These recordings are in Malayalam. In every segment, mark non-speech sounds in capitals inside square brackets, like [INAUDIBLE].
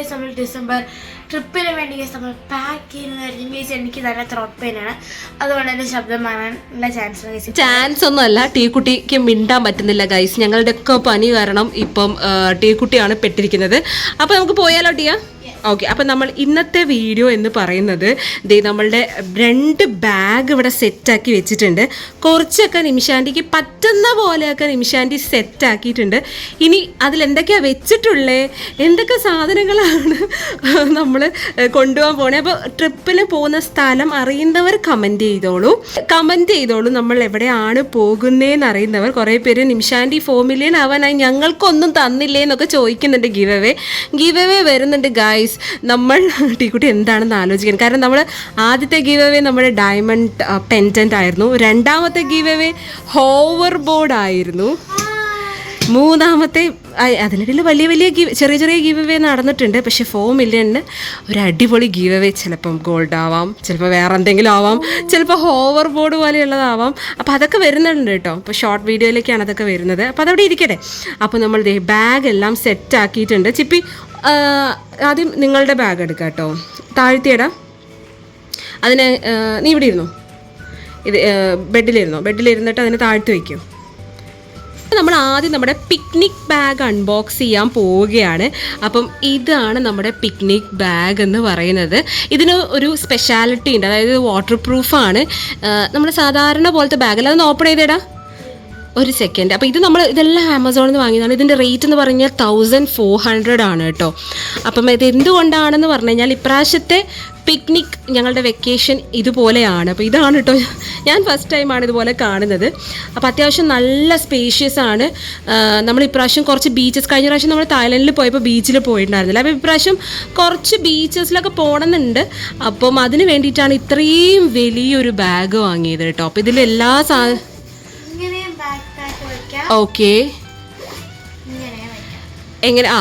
ഗൈസ് നമ്മൾ ഡിസംബർ ട്രിപ്പിന് വേണ്ടി ഗൈസ് നമ്മൾ പാക്ക് ചെയ്യുന്നതായിരിക്കും ഗൈസ് എനിക്ക് നല്ല ത്രോട്ട് പെയിൻ ആണ് അതുകൊണ്ട് തന്നെ ശബ്ദം മാറാനുള്ള ചാൻസ് ഗൈസ് ചാൻസ് ഒന്നുമല്ല ടീക്കുട്ടിക്ക് മിണ്ടാൻ പറ്റുന്നില്ല ഗൈസ് ഞങ്ങളുടെ ഒക്കെ പനി കാരണം ഇപ്പം ടീക്കുട്ടിയാണ് പെട്ടിരിക്കുന്നത്. അപ്പോൾ നമുക്ക് പോയാലോ ടിയ? ഓക്കെ അപ്പം നമ്മൾ ഇന്നത്തെ വീഡിയോ എന്ന് പറയുന്നത് ദേ നമ്മളുടെ രണ്ട് ബാഗ് ഇവിടെ സെറ്റാക്കി വെച്ചിട്ടുണ്ട്. കുറച്ചൊക്കെ നിമിഷാന്റിക്ക് പറ്റുന്ന പോലെയൊക്കെ നിമിഷാന്റി സെറ്റാക്കിയിട്ടുണ്ട് ഇനി അതിൽ എന്തൊക്കെയാണ് വെച്ചിട്ടുള്ളേ? എന്തൊക്കെ സാധനങ്ങളാണ് [LAUGHS] നമ്മൾ കൊണ്ടുപോകാൻ പോണേ? അപ്പോൾ ട്രിപ്പിന് പോകുന്ന സ്ഥലം അറിയുന്നവർ കമന്റ് ചെയ്തോളൂ. കമന്റ് ചെയ്തോളൂ നമ്മൾ എവിടെയാണ് പോകുന്നതെന്ന് അറിയുന്നവർ. കുറേ പേര് നിമിഷാന്റി ഫോർ മില്യൺ ആവാനായി ഞങ്ങൾക്കൊന്നും തന്നില്ലേ എന്നൊക്കെ ചോദിക്കുന്നുണ്ട് ഗിവ് അവേ ഗിവ് അവേ വരുന്നുണ്ട് ഗായ്സ് നമ്മൾ [LAUGHS] ടീക്കുട്ടി എന്താണെന്ന് ആലോചിക്കണം. കാരണം നമ്മൾ ആദ്യത്തെ ഗീവ് അവേ നമ്മുടെ ഡയമണ്ട് പെന്റന്റ് ആയിരുന്നു. രണ്ടാമത്തെ ഗീവ് അവേ ഹോവർ ബോർഡ് ആയിരുന്നു. മൂന്നാമത്തെ അതിനിടയിൽ വലിയ വലിയ ഗീവ് ചെറിയ ചെറിയ ഗീവ് അവേ നടന്നിട്ടുണ്ട്. പക്ഷേ ഫോർ മില്യണിന് ഒരു അടിപൊളി ഗീവ് അവേ ചിലപ്പം ഗോൾഡ് ആവാം ചിലപ്പോൾ വേറെ എന്തെങ്കിലും ആവാം ചിലപ്പോൾ ഹോവർ ബോർഡ് പോലെയുള്ളതാവാം. അപ്പോൾ അതൊക്കെ വരുന്നുണ്ട് കേട്ടോ. അപ്പോൾ ഷോർട്ട് വീഡിയോയിലേക്കാണ് അതൊക്കെ വരുന്നത്. അപ്പോൾ അതവിടെ ഇരിക്കട്ടെ. അപ്പോൾ നമ്മൾ ബാഗ് എല്ലാം സെറ്റ് ആക്കിയിട്ടുണ്ട്. ചിപ്പി ആദ്യം നിങ്ങളുടെ ബാഗ് എടുക്കാം കേട്ടോ. താഴ്ത്തിയടാ. അതിനെ നീ ഇവിടെ ഇരുന്നു. ഇത് ബെഡിലിരുന്നോ. ബെഡിലിരുന്നിട്ട് അതിനെ താഴ്ത്തി വയ്ക്കും നമ്മൾ ആദ്യം നമ്മുടെ പിക്നിക് ബാഗ് അൺബോക്സ് ചെയ്യാൻ പോവുകയാണ്. അപ്പം ഇതാണ് നമ്മുടെ പിക്നിക് ബാഗ് എന്ന് പറയുന്നത്. ഇതിന് ഒരു സ്പെഷ്യാലിറ്റി ഉണ്ട്. അതായത് വാട്ടർ പ്രൂഫാണ് നമ്മൾ സാധാരണ പോലത്തെ ബാഗ് അല്ലാതെ ഓപ്പൺ ചെയ്തേടാ. ഒരു സെക്കൻഡ് അപ്പോൾ ഇത് നമ്മൾ ഇതെല്ലാം ആമസോണിൽ നിന്ന് വാങ്ങിയതാണ്. ഇതിന്റെ റേറ്റ് എന്ന് പറഞ്ഞാൽ തൗസൻഡ് ഫോർ ഹൺഡ്രഡ് ആണ് കേട്ടോ. അപ്പം ഇത് എന്തുകൊണ്ടാണെന്ന് പറഞ്ഞു കഴിഞ്ഞാൽ ഇപ്രാവശ്യത്തെ പിക്നിക് ഞങ്ങളുടെ വെക്കേഷൻ ഇതുപോലെയാണ്. അപ്പോൾ ഇതാണ് കേട്ടോ. ഞാൻ ഫസ്റ്റ് ടൈമാണ് ഇതുപോലെ കാണുന്നത്. അപ്പോൾ അത്യാവശ്യം നല്ല സ്പേഷ്യസ് ആണ്. നമ്മൾ ഇപ്രാവശ്യം കുറച്ച് ബീച്ചസ് കഴിഞ്ഞ പ്രാവശ്യം നമ്മൾ തായ്ലൻഡിൽ പോയപ്പോൾ ബീച്ചിൽ പോയിട്ടുണ്ടായിരുന്നില്ല. അപ്പോൾ ഇപ്രാവശ്യം കുറച്ച് ബീച്ചസിലൊക്കെ പോകണമെന്നുണ്ട് അപ്പം അതിന് വേണ്ടിയിട്ടാണ് ഇത്രയും വലിയൊരു ബാഗ് വാങ്ങിയത് കേട്ടോ. അപ്പോൾ ഇതിൽ എല്ലാ സാ ഇങ്ങനെ ബാക്ക് പാക്ക് വയ്ക്കാം ഓക്കെ. എങ്ങനെ ആ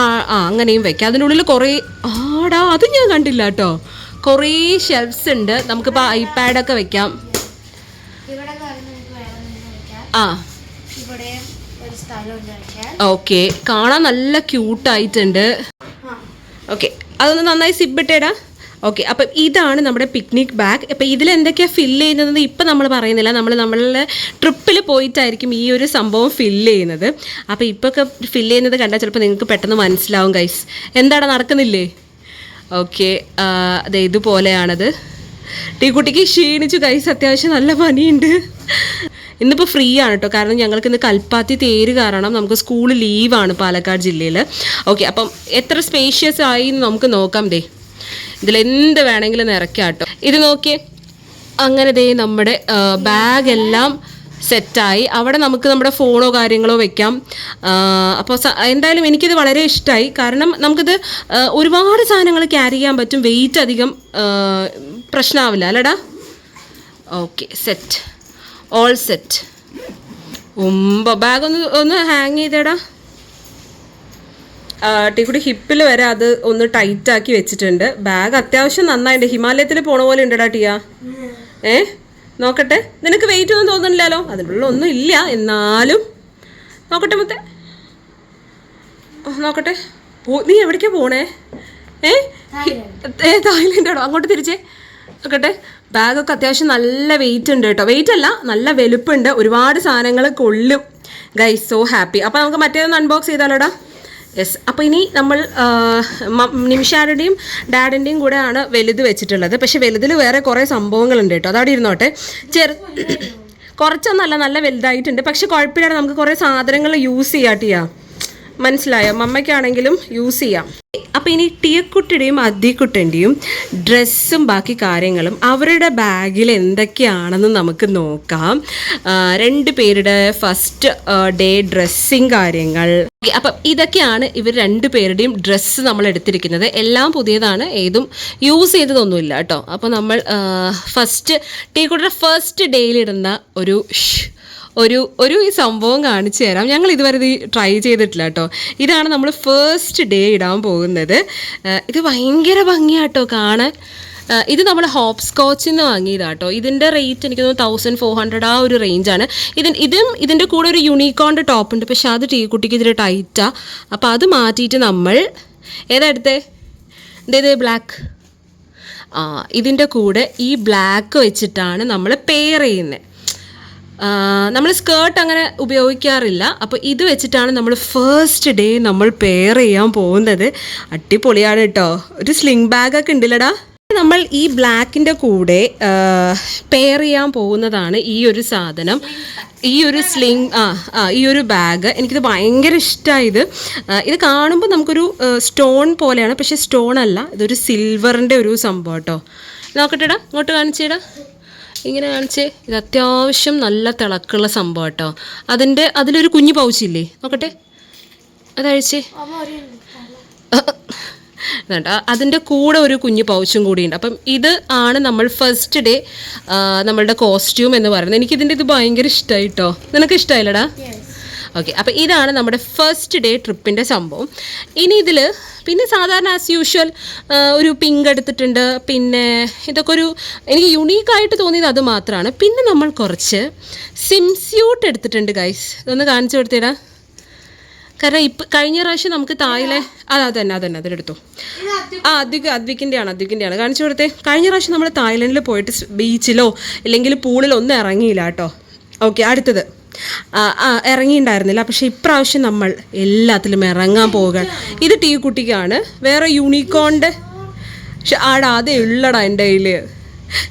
ആ ആ അങ്ങനെയും വെക്കാം. അതിനുള്ളിൽ കുറേ ആടാ അത് ഞാൻ കണ്ടില്ല കേട്ടോ. കുറേ ഷെൽഫ്സ് ഉണ്ട്. നമുക്കിപ്പോൾ ഐപാഡൊക്കെ വെക്കാം. ആ. ഓക്കെ. കാണാൻ നല്ല ക്യൂട്ടായിട്ടുണ്ട് ഓക്കെ. അതൊന്ന് നന്നായി സിബ് ഇട്ടേടാ ഓക്കെ അപ്പം ഇതാണ് നമ്മുടെ പിക്നിക് ബാഗ് അപ്പം ഇതിൽ എന്തൊക്കെയാണ് ഫില്ല് ചെയ്യുന്നത് ഇപ്പം നമ്മൾ പറയുന്നില്ല. നമ്മൾ നമ്മളുടെ ട്രിപ്പിൽ പോയിട്ടായിരിക്കും ഈ ഒരു സംഭവം ഫില്ല് ചെയ്യുന്നത്. അപ്പോൾ ഇപ്പൊക്കെ ഫില്ല് ചെയ്യുന്നത് കണ്ടാൽ ചിലപ്പോൾ നിങ്ങൾക്ക് പെട്ടെന്ന് മനസ്സിലാവും ഗൈസ് എന്താണ് നടക്കുന്നില്ലേ? ഓക്കെ അതെ ഇതുപോലെയാണത്. ടീക്കുട്ടിക്ക് ക്ഷീണിച്ചു ഗൈസ് അത്യാവശ്യം നല്ല പനിയുണ്ട്. ഇന്നിപ്പോൾ ഫ്രീ ആണ് കേട്ടോ കാരണം ഞങ്ങൾക്ക് ഇന്ന് കൽപ്പാത്തി തേര് കാരണം നമുക്ക് സ്കൂൾ ലീവാണ് പാലക്കാട് ജില്ലയിൽ ഓക്കെ അപ്പം എത്ര സ്പേഷ്യസ് ആയി നമുക്ക് നോക്കാം ദേ. ഇതിൽ എന്ത് വേണമെങ്കിലും നിറയ്ക്കാം കേട്ടോ ഇത് നോക്കിയേ. അങ്ങനെ ദേ നമ്മുടെ ബാഗ് എല്ലാം സെറ്റായി. അവിടെ നമുക്ക് നമ്മുടെ ഫോണോ കാര്യങ്ങളോ വെക്കാം. അപ്പോൾ എന്തായാലും എനിക്കിത് വളരെ ഇഷ്ടമായി കാരണം നമുക്കിത് ഒരുപാട് സാധനങ്ങൾ ക്യാരി ചെയ്യാൻ പറ്റും. വെയിറ്റ് അധികം പ്രശ്നമാവില്ല അല്ലടാ? ഓക്കെ സെറ്റ് ഓൾ സെറ്റ് ഉമ്പ ബാഗ് ഒന്ന് ഒന്ന് ഹാങ് ചെയ്തേടാ. ടീക്കുട്ടി ഹിപ്പിൽ വരെ അത് ഒന്ന് ടൈറ്റ് ആക്കി വെച്ചിട്ടുണ്ട്. ബാഗ് അത്യാവശ്യം നന്നായിട്ട് ഹിമാലയത്തിൽ പോണ പോലെ ഉണ്ടടാ ടിയ. ഏ? നോക്കട്ടെ. നിനക്ക് വെയിറ്റ് ഒന്നും തോന്നുന്നില്ലല്ലോ അതിനുള്ള ഒന്നും ഇല്ല. എന്നാലും. നോക്കട്ടെ മുത്തേ. നോക്കട്ടെ. നീ എവിടേക്കാ പോണേ? ഏ? ഏ തായ്ലൻഡാണോ? അങ്ങോട്ട് തിരിച്ചേ. നോക്കട്ടെ. ബാഗൊക്കെ അത്യാവശ്യം നല്ല വെയിറ്റ് ഉണ്ട് കേട്ടോ. വെയിറ്റ് അല്ല നല്ല വലുപ്പുണ്ട് ഒരുപാട് സാധനങ്ങൾ കൊള്ളും. ഗൈസ് സോ ഹാപ്പി അപ്പോൾ നമുക്ക് മറ്റേതൊന്ന് അൺബോക്സ് ചെയ്താലോടാ. യെസ് അപ്പോൾ ഇനി നമ്മൾ നിമിഷാരുടെയും ഡാഡിന്റെയും കൂടെയാണ് വലുത് വെച്ചിട്ടുള്ളത്. പക്ഷെ വലുതിൽ വേറെ കുറേ സംഭവങ്ങളുണ്ട് കേട്ടോ. അതവിടെ ഇരുന്നോട്ടെ. ചെറു കുറച്ചൊന്നല്ല നല്ല വലുതായിട്ടുണ്ട്. പക്ഷെ കുഴപ്പമില്ലാതെ നമുക്ക് കുറേ സാധനങ്ങൾ യൂസ് ചെയ്യാട്ടിയാ മനസ്സിലായോ? മമ്മയ്ക്കാണെങ്കിലും യൂസ് ചെയ്യാം. അപ്പോൾ ഇനി ടിയക്കുട്ടിയുടെയും അദ്ദിക്കുട്ടന്റെയും ഡ്രസ്സും ബാക്കി കാര്യങ്ങളും അവരുടെ ബാഗിൽ എന്തൊക്കെയാണെന്ന് നമുക്ക് നോക്കാം. രണ്ട് പേരുടെ ഫസ്റ്റ് ഡേ ഡ്രസ്സിങ് കാര്യങ്ങൾ. അപ്പം ഇതൊക്കെയാണ് ഇവർ രണ്ട് പേരുടെയും ഡ്രസ്സ് നമ്മൾ എടുത്തിരിക്കുന്നത്. എല്ലാം പുതിയതാണ് ഏതും യൂസ് ചെയ്തതൊന്നുമില്ല കേട്ടോ. അപ്പോൾ നമ്മൾ ഫസ്റ്റ് ടീക്കുട്ടിയുടെ ഫസ്റ്റ് ഡേയിലിടുന്ന ഒരു ഒരു ഒരു ഈ സംഭവം കാണിച്ചു തരാം. ഞങ്ങൾ ഇതുവരെ ഇത് ട്രൈ ചെയ്തിട്ടില്ല കേട്ടോ. ഇതാണ് നമ്മൾ ഫേസ്റ്റ് ഡേ ഇടാൻ പോകുന്നത്. ഇത് ഭയങ്കര ഭംഗിയാട്ടോ കാണാൻ. ഇത് നമ്മൾ ഹോപ്പ് സ്കോച്ചിൽ നിന്ന് വാങ്ങിയതാട്ടോ. ഇതിന്റെ റേറ്റ് എനിക്ക് തോന്നുന്നു തൗസൻഡ് ഫോർ ഹൺഡ്രഡ് ആ ഒരു റേഞ്ചാണ് ഇതിന് ഇതും ഇതിന്റെ കൂടെ ഒരു യൂണിക്കോണിന്റെ ടോപ്പ് ഉണ്ട്. പക്ഷേ അത് ടീ കുട്ടിക്ക് ഇതിൽ ടൈറ്റാണ് അപ്പോൾ അത് മാറ്റിയിട്ട് നമ്മൾ ഏതാ എടുത്തേ? ഇതേത് ബ്ലാക്ക് ആ ഇതിന്റെ കൂടെ ഈ ബ്ലാക്ക് വെച്ചിട്ടാണ് നമ്മൾ പെയർ ചെയ്യുന്നത് നമ്മൾ സ്കേർട്ട് അങ്ങനെ ഉപയോഗിക്കാറില്ല. അപ്പോൾ ഇത് വെച്ചിട്ടാണ് നമ്മൾ ഫസ്റ്റ് ഡേ നമ്മൾ പെയർ ചെയ്യാൻ പോകുന്നത്. അടിപൊളിയാണ് കേട്ടോ ഒരു സ്ലിംഗ് ബാഗൊക്കെ ഉണ്ടല്ലടാ? നമ്മൾ ഈ ബ്ലാക്കിന്റെ കൂടെ പെയർ ചെയ്യാൻ പോകുന്നതാണ് ഈ ഒരു സാധനം. ഈ ഒരു സ്ലിംഗ് ആ ആ ഈ ഒരു ബാഗ് എനിക്കിത് ഭയങ്കര ഇഷ്ടമായത് ഇത്. കാണുമ്പോൾ നമുക്കൊരു സ്റ്റോൺ പോലെയാണ്. പക്ഷേ സ്റ്റോൺ അല്ല. ഇതൊരു സിൽവറിന്റെ ഒരു സംഭവം കേട്ടോ നോക്കട്ടെടാ ഇങ്ങോട്ട് കാണിച്ചേടാ. ഇങ്ങനെ കാണിച്ച് ഇത് അത്യാവശ്യം നല്ല തിളക്കുള്ള സംഭവം കേട്ടോ. അതിന്റെ അതിലൊരു കുഞ്ഞു പൗച്ചില്ലേ നോക്കട്ടെ. അതഴിച്ചേ. അതിന്റെ കൂടെ ഒരു കുഞ്ഞു പൗച്ചും കൂടിയുണ്ട് അപ്പം ഇത് ആണ് നമ്മൾ ഫസ്റ്റ് ഡേ നമ്മളുടെ കോസ്റ്റ്യൂം എന്ന് പറയുന്നത്. എനിക്കിതിന്റെ ഇത് ഭയങ്കര ഇഷ്ടമായി കേട്ടോ നിനക്ക് ഇഷ്ടമായില്ലടാ ഓക്കെ അപ്പം ഇതാണ് നമ്മുടെ ഫസ്റ്റ് ഡേ ട്രിപ്പിന്റെ സംഭവം. ഇനി ഇതിൽ പിന്നെ സാധാരണ ആസ് യൂഷ്വൽ ഒരു പിങ്ക് എടുത്തിട്ടുണ്ട്. പിന്നെ ഇതൊക്കെ ഒരു എനിക്ക് യുണീക്കായിട്ട് തോന്നിയത് അത് മാത്രമാണ് പിന്നെ നമ്മൾ കുറച്ച് സിംസ്യൂട്ട് എടുത്തിട്ടുണ്ട് ഗൈസ് ഇതൊന്ന് കാണിച്ചു കൊടുത്തിടാം. കാരണം ഇപ്പം കഴിഞ്ഞ പ്രാവശ്യം നമുക്ക് തായിലെ അത് അത് തന്നെ അത് തന്നെ അതിലെടുത്തു ആ അദ്വിക അദ്വിക്കിന്റെയാണ് ആണ് അദ്വിക്കിന്റെ ആണ് കാണിച്ചു കൊടുത്തേ. കഴിഞ്ഞ പ്രാവശ്യം നമ്മൾ തായ്ലൻഡിൽ പോയിട്ട് ബീച്ചിലോ ഇല്ലെങ്കിൽ പൂളിലോ ഒന്നും ഇറങ്ങിയില്ല കേട്ടോ. ഓക്കെ അടുത്തത്. ഇറങ്ങിയിട്ടുണ്ടായിരുന്നില്ല പക്ഷേ ഇപ്രാവശ്യം നമ്മൾ എല്ലാത്തിലും ഇറങ്ങാൻ പോവുക ഇത് ടീ കുട്ടിക്കാണ്. വേറെ യൂണിക്കോണിന്റെ പക്ഷെ ആടാതെ ഉള്ളടാ എന്റെ കയ്യിൽ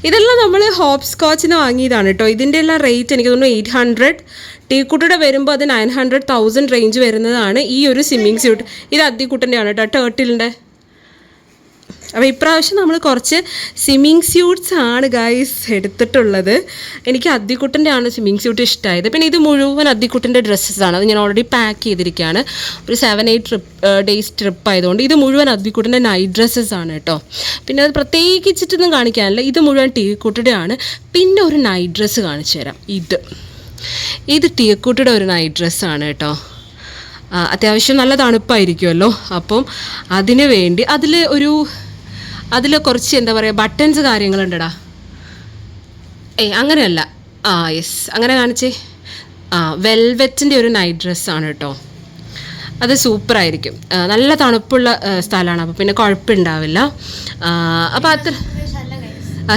ഇതെല്ലാം നമ്മൾ ഹോപ്പ് സ്കോച്ചിന് വാങ്ങിയതാണ് കേട്ടോ ഇതിന്റെ എല്ലാം റേറ്റ് എനിക്ക് തോന്നുന്നു എയ്റ്റ് ഹൺഡ്രഡ്. ടീക്കുട്ടിയുടെ വരുമ്പോൾ അത് നയൻ ഹൺഡ്രഡ് തൗസൻഡ് റേഞ്ച് വരുന്നതാണ് ഈ ഒരു സ്വിമ്മിങ് സ്യൂട്ട്. ഇത് അദ്ദിക്കുട്ടന്റെ ആണ് കേട്ടോ ടേർട്ടിലിന്റെ അപ്പോൾ ഇപ്രാവശ്യം നമ്മൾ കുറച്ച് സ്വിമ്മിങ് സ്യൂട്ട്സ് ആണ് ഗൈസ് എടുത്തിട്ടുള്ളത്. എനിക്ക് അദ്ദിക്കുട്ടന്റെ ആണ് സ്വിമ്മിങ് സ്യൂട്ട് ഇഷ്ടമായത് പിന്നെ ഇത് മുഴുവൻ അദ്ദിക്കുട്ടന്റെ ഡ്രസ്സസ് ആണ്. അത് ഞാൻ ഓൾറെഡി പാക്ക് ചെയ്തിരിക്കുകയാണ്. ഒരു seven eight trip days trip ആയതുകൊണ്ട് ഇത് മുഴുവൻ അദ്ദിക്കുട്ടന്റെ നൈറ്റ് ഡ്രസ്സസ് ആണ് കേട്ടോ. പിന്നെ അത് പ്രത്യേകിച്ചിട്ടൊന്നും കാണിക്കാനില്ല. ഇത് മുഴുവൻ ടീക്കുട്ടിയുടെ ആണ് പിന്നെ ഒരു നൈറ്റ് ഡ്രസ്സ് കാണിച്ചു തരാം. ഇത്. ഇത് ടീക്കുട്ടിയുടെ ഒരു നൈറ്റ് ഡ്രസ്സാണ് കേട്ടോ. അത്യാവശ്യം നല്ല തണുപ്പായിരിക്കുമല്ലോ. അപ്പം അതിനു വേണ്ടി അതിൽ ഒരു അതിൽ കുറച്ച് എന്താ പറയുക ബട്ടൺസ് കാര്യങ്ങളുണ്ടടാ. ഏയ് അങ്ങനെയല്ല. ആ യെസ് അങ്ങനെ കാണിച്ചേ. ആ വെൽവെറ്റിന്റെ ഒരു നൈറ്റ് ഡ്രസ്സാണ് കേട്ടോ അത് സൂപ്പറായിരിക്കും. നല്ല തണുപ്പുള്ള സ്ഥലമാണ്. അപ്പോൾ പിന്നെ കുഴപ്പമുണ്ടാവില്ല. അപ്പോൾ അത്ര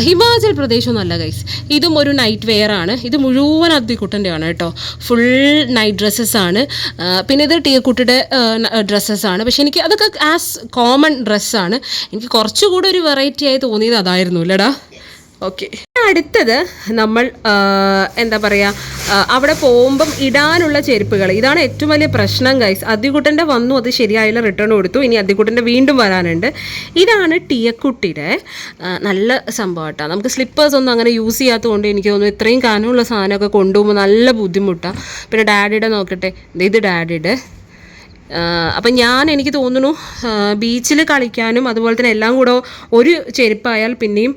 ഹിമാചൽ പ്രദേശൊന്നുമല്ല ഗൈസ് ഇതും ഒരു നൈറ്റ് വെയർ ആണ്. ഇത് മുഴുവൻ അദ്ദിക്കുട്ടന്റെ ആണ് കേട്ടോ. ഫുൾ നൈറ്റ് ഡ്രസ്സസ് ആണ്. പിന്നെ ഇത് ടീക്കുട്ടിയുടെ ഡ്രസ്സസ് ആണ്. പക്ഷെ എനിക്ക് അതൊക്കെ ആസ് കോമൺ ഡ്രസ്സാണ് എനിക്ക് കുറച്ചുകൂടെ ഒരു വെറൈറ്റി ആയി തോന്നിയത് അതായിരുന്നു അല്ലേടാ? ഓക്കെ അടുത്തത് നമ്മൾ എന്താ പറയുക അവിടെ പോകുമ്പം ഇടാനുള്ള ചെരുപ്പുകൾ. ഇതാണ് ഏറ്റവും വലിയ പ്രശ്നം ഗൈസ് അദ്ദിക്കുട്ടന്റെ വന്നു അത് ശരിയായില്ല റിട്ടേൺ കൊടുത്തു. ഇനി അദ്ദിക്കുട്ടന്റെ വീണ്ടും വരാനുണ്ട്. ഇതാണ് ടിയക്കുട്ടിയുടെ നല്ല സംഭവം കേട്ടോ. നമുക്ക് സ്ലിപ്പേഴ്സ് ഒന്നും അങ്ങനെ യൂസ് ചെയ്യാത്തതുകൊണ്ട് എനിക്ക് തോന്നുന്നു ഇത്രയും കനമുള്ള സാധനമൊക്കെ കൊണ്ടുപോകുമ്പോൾ നല്ല ബുദ്ധിമുട്ടാണ് പിന്നെ ഡാഡിയുടെ നോക്കട്ടെ. ഇത് ഡാഡിയുടെ. അപ്പം ഞാൻ എനിക്ക് തോന്നുന്നു ബീച്ചിൽ കളിക്കാനും അതുപോലെ തന്നെ എല്ലാം കൂടെ ഒരു ചെരുപ്പായാൽ പിന്നെയും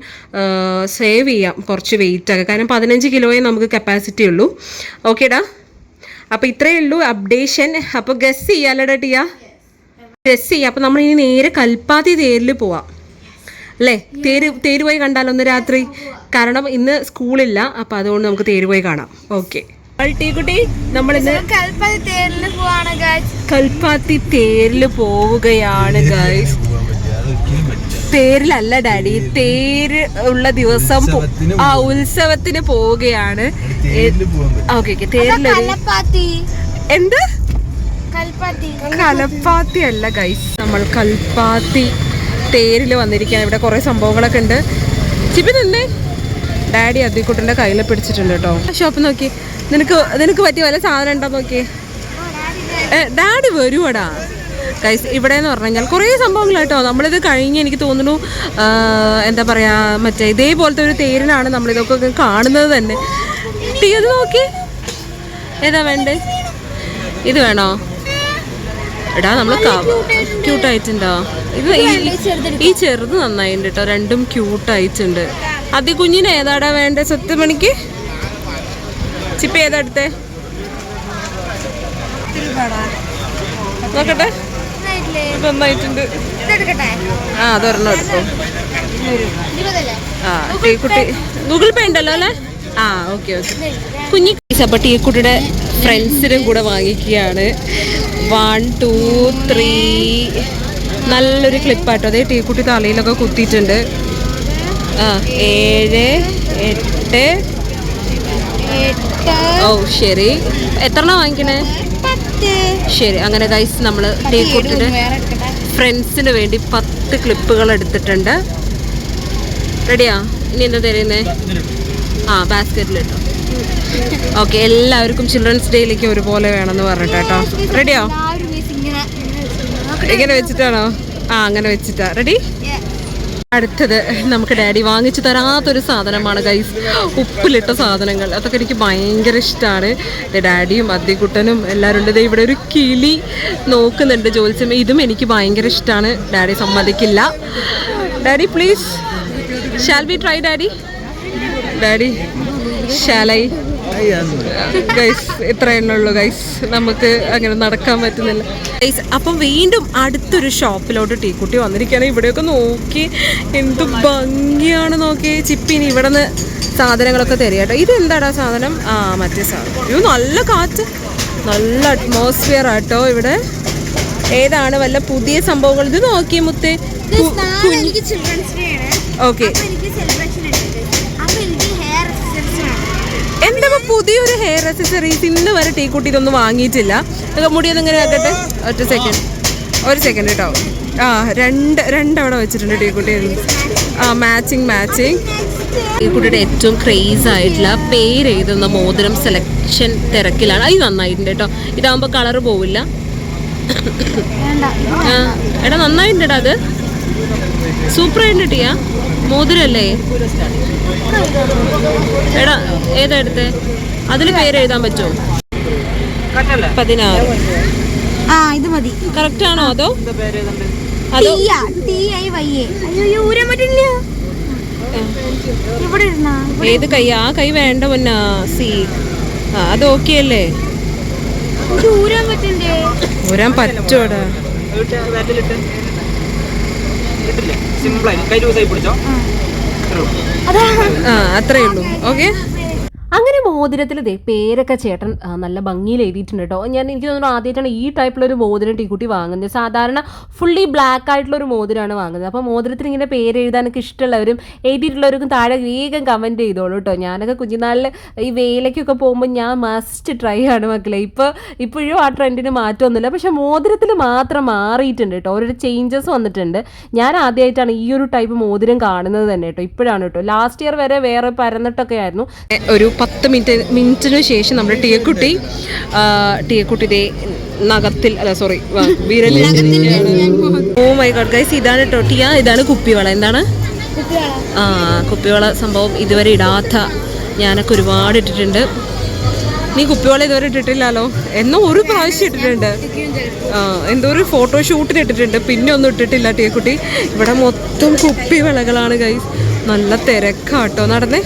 സേവ് ചെയ്യാം കുറച്ച് വെയിറ്റൊക്കെ കാരണം പതിനഞ്ച് കിലോയെ നമുക്ക് കപ്പാസിറ്റി ഉള്ളൂ. ഓക്കേടാ അപ്പോൾ ഇത്രയേ ഉള്ളൂ അപ്ഡേഷൻ അപ്പോൾ ഗസ് ചെയ്യാലടാ ടിയ? ഗസ് ചെയ്യാം. അപ്പോൾ നമ്മൾ ഇനി നേരെ കൽപ്പാത്തി തേരിൽ പോവാം. അല്ലേ? തേര് തേര് പോയി കണ്ടാലോ ഒന്ന് രാത്രി. കാരണം ഇന്ന് സ്കൂളില്ല അപ്പോൾ അതുകൊണ്ട് നമുക്ക് തേര് പോയി കാണാം. ഓക്കെ കുട്ടി നമ്മളിന്ന് കൽപ്പതി തേരിൽ പോവാണ് ഗായ്സ് കൽപ്പാത്തി തേരിൽ പോവുകയാണ് ഗൈസ് തേരിലല്ല ഡാഡി. തേര് ഉള്ള ദിവസം ആ ഉത്സവത്തിന് പോവുകയാണ്. Okay okay. തേരിൽ എന്ത്? കൽപ്പാത്തി. കലപ്പാത്തി അല്ല ഗൈസ് നമ്മൾ കൽപ്പാത്തി തേരിൽ വന്നിരിക്കുകയാണ്. ഇവിടെ കുറേ സംഭവങ്ങളൊക്കെ ഉണ്ട്. ചിപ്പി തന്നെ ഡാഡി അതിക്കുട്ടന്റെ കയ്യിൽ പിടിച്ചിട്ടുണ്ട് കേട്ടോ. ഷോപ്പ് നോക്കി. നിനക്ക് നിനക്ക് പറ്റിയ വല്ല സാധനം ഉണ്ടോ നോക്കി ഡാഡി വരുവാടാ? ഗൈസ് ഇവിടെ എന്ന് പറഞ്ഞു കഴിഞ്ഞാൽ കുറേ സംഭവങ്ങൾ കേട്ടോ. നമ്മളിത് കഴിഞ്ഞ് എനിക്ക് തോന്നുന്നു എന്താ പറയുക മറ്റേ ഇതേപോലത്തെ ഒരു തേരിനാണ് നമ്മളിതൊക്കെ കാണുന്നത് തന്നെ. ടീ അത് നോക്കി. ഏതാ വേണ്ടേ? ഇത് വേണോ? എടാ നമ്മൾ ക്യൂട്ടായിട്ടുണ്ടോ ഇത് ഈ- ചെറുത് നന്നായിട്ടുണ്ട് കേട്ടോ. രണ്ടും ക്യൂട്ടായിട്ടുണ്ട് അതി കുഞ്ഞിന് ഏതാടാ വേണ്ടേ സത്യം മണിക്ക് ചിപ്പ ഏതാ എടുത്തേ? നോക്കട്ടെ. നന്നായിട്ടുണ്ട്. ആ അതൊരെണ്ണം എടുത്തു. ആ ടീക്കുട്ടി ഗൂഗിൾ പേ ഉണ്ടല്ലോ അല്ലേ? ആ ഓക്കെ ഓക്കെ. കുഞ്ഞി അപ്പോൾ ടീക്കുട്ടിയുടെ ഫ്രണ്ട്സിനും കൂടെ വാങ്ങിക്കുകയാണ്. വൺ ടു ത്രീ നല്ലൊരു ക്ലിപ്പാട്ടോ അതേ ടീക്കുട്ടി തലയിലൊക്കെ കുത്തിയിട്ടുണ്ട്. ആ ഏഴ് എട്ട് ഓ ശരി. എത്ര വാങ്ങിക്കണേ? ശരി അങ്ങനെ ഗൈസ് നമ്മൾ ടീക്കുട്ടിയുടെ വേറെ ഫ്രണ്ട്സിന് വേണ്ടി പത്ത് ക്ലിപ്പുകൾ എടുത്തിട്ടുണ്ട്. റെഡിയാ ഇനി എന്താ തരുന്നേ? ആ ബാസ്ക്കറ്റിലിട്ടോ ഓക്കെ എല്ലാവർക്കും ചിൽഡ്രൻസ് ഡേയിലേക്ക് ഒരുപോലെ വേണമെന്ന് പറഞ്ഞിട്ട് കേട്ടോ. റെഡിയോ ഇങ്ങനെ വെച്ചിട്ടാണോ? ആ അങ്ങനെ വെച്ചിട്ടാ. റെഡി. അടുത്തത് നമുക്ക് ഡാഡി വാങ്ങിച്ചു തരാത്തൊരു സാധനമാണ് ഗൈസ് ഉപ്പിലിട്ട സാധനങ്ങൾ. അതൊക്കെ എനിക്ക് ഭയങ്കര ഇഷ്ടമാണ് ഡാഡിയും അദ്ദിക്കുട്ടനും എല്ലാവരും ഉണ്ട്. ഇവിടെ ഒരു കിളി നോക്കുന്നുണ്ട് ജോത്സ്യം. ഇതും എനിക്ക് ഭയങ്കര ഇഷ്ടമാണ് ഡാഡി സമ്മതിക്കില്ല. Daddy please shall be try daddy? Daddy ശാലായി guys ഇത്ര എണ്ണുള്ളൂ ഗൈസ് നമുക്ക് അങ്ങനെ നടക്കാൻ പറ്റുന്നില്ല. ഗൈസ് അപ്പം വീണ്ടും അടുത്തൊരു ഷോപ്പിലോട്ട് ടീക്കുട്ടി വന്നിരിക്കുകയാണ്. ഇവിടെയൊക്കെ നോക്കി എന്ത് ഭംഗിയാണ് നോക്കി. ചിപ്പിനി ഇവിടെ നിന്ന് സാധനങ്ങളൊക്കെ തരിക കേട്ടോ. ഇതെന്താടാ സാധനം? ആ മറ്റേ സാധനം. അയ്യോ നല്ല കാറ്റ്. നല്ല അറ്റ്മോസ്ഫിയർ ആട്ടോ ഇവിടെ. ഏതാണ് വല്ല പുതിയ സംഭവങ്ങൾ? ഇത് നോക്കി മുത്തേ. ഓക്കെ അപ്പൊ എനിക്ക് സെലിബ്രേഷൻ ഉണ്ട് അപ്പൊ എനിക്ക് ഹെയർ അക്സസറീസ് വേണം എന്താ ഇപ്പൊ പുതിയൊരു ഹെയർ അക്സസറീസ് ഇന്ന് വരെ ടീ ഇതൊന്നും വാങ്ങിയിട്ടില്ല. മുടിയൊന്നും ഇങ്ങനെ ആക്കട്ടെ ഒറ്റ സെക്കൻഡ് ഒരു സെക്കൻഡ് കേട്ടോ ആ രണ്ട് രണ്ടവിടെ വെച്ചിട്ടുണ്ട് ടീ കുട്ടി ആ മാച്ചിങ് മാച്ചിങ് ഈ കുട്ടിയുടെ ഏറ്റവും ക്രേസ് ആയിട്ടുള്ള പേര് എഴുതുന്ന മോതിരം സെലക്ഷൻ തിരക്കിലാണ്. അത് നന്നായിട്ടുണ്ട് കേട്ടോ ഇതാകുമ്പോൾ കളർ പോവില്ല. എടാ നന്നായിട്ടുണ്ടടാ അത്. സൂപ്പർ ആയിട്ട് ടീയാ മോതിരല്ലേ? എടാ ഏതാ എടുത്തേ? അതിൽ പേര് എഴുതാൻ പറ്റുമോ? പതിനാറ്. ആ ഇത് മതി. കറക്റ്റ് ആണോ അതോ? ഏത് കൈ? ആ കൈ വേണ്ട മുന്നാ സി. ആ അത് ഓക്കെ അല്ലേ? ഊരാൻ പറ്റണ്ടേ പറ്റോടാ സിമ്പിളായി കൈ ലൂസായി പിടിച്ചോ. അത്രേ ഉള്ളൂ. ഓക്കെ അങ്ങനെ മോതിരത്തിൽ ദേ പേരൊക്കെ ചേട്ടൻ നല്ല ഭംഗിയിൽ എഴുതിയിട്ടുണ്ട് കേട്ടോ. ഞാൻ എനിക്ക് തോന്നുന്നു ആദ്യമായിട്ടാണ് ഈ ടൈപ്പിലൊരു മോതിരം ടീക്കുട്ടി വാങ്ങുന്നത്. സാധാരണ ഫുള്ളി ബ്ലാക്ക് ആയിട്ടുള്ള ഒരു മോതിരമാണ് വാങ്ങുന്നത്. അപ്പോൾ മോതിരത്തിൽ ഇങ്ങനെ പേര് എഴുതാനൊക്കെ ഇഷ്ടമുള്ളവരും എഴുതിയിട്ടുള്ളവർക്കും താഴെ വേഗം കമന്റ് ചെയ്തോളൂ കേട്ടോ. ഞാനൊക്കെ കുഞ്ഞിനാളിൽ ഈ വേലയ്ക്കൊക്കെ പോകുമ്പോൾ ഞാൻ മസ്റ്റ് ട്രൈ ആണ് മക്കളെ. ഇപ്പോൾ ഇപ്പോഴും ആ ട്രെൻഡിന് മാറ്റമൊന്നുമില്ല പക്ഷേ മോതിരത്തിൽ മാത്രം മാറിയിട്ടുണ്ട് കേട്ടോ. ഓരോ ചേഞ്ചസ് വന്നിട്ടുണ്ട്. ഞാൻ ആദ്യമായിട്ടാണ് ഈ ഒരു ടൈപ്പ് മോതിരം കാണുന്നത് തന്നെ കേട്ടോ. ഇപ്പോഴാണ് കേട്ടോ. ലാസ്റ്റ് ഇയർ വരെ വേറെ പരന്നിട്ടൊക്കെ ആയിരുന്നു. ഒരു പത്ത് മിനിറ്റ് മിനിറ്റിന് ശേഷം നമ്മുടെ ടീയക്കുട്ടി ടീയക്കുട്ടിയുടെ ദേ നഖത്തിൽ അല്ല സോറി വിരലിൽ ഓ മൈ ഗോഡ് ഗൈസ് ഇതാണ് കേട്ടോ ടിയ ഇതാണ് കുപ്പിവള. എന്താണ്? ആ കുപ്പിവള സംഭവം ഇതുവരെ ഇടാത്ത ഞാനൊക്കെ ഒരുപാട് ഇട്ടിട്ടുണ്ട്. നീ കുപ്പിവള ഇതുവരെ ഇട്ടിട്ടില്ലല്ലോ? എന്നോ ഒരു പ്രാവശ്യം ഇട്ടിട്ടുണ്ട്. ആ എന്തോ ഒരു ഫോട്ടോഷൂട്ടിന് ഇട്ടിട്ടുണ്ട്. പിന്നെ ഒന്നും ഇട്ടിട്ടില്ല ടീക്കുട്ടി ഇവിടെ മൊത്തം കുപ്പിവിളകളാണ് ഗൈസ് നല്ല തിരക്കാട്ടോ നടന്നേ.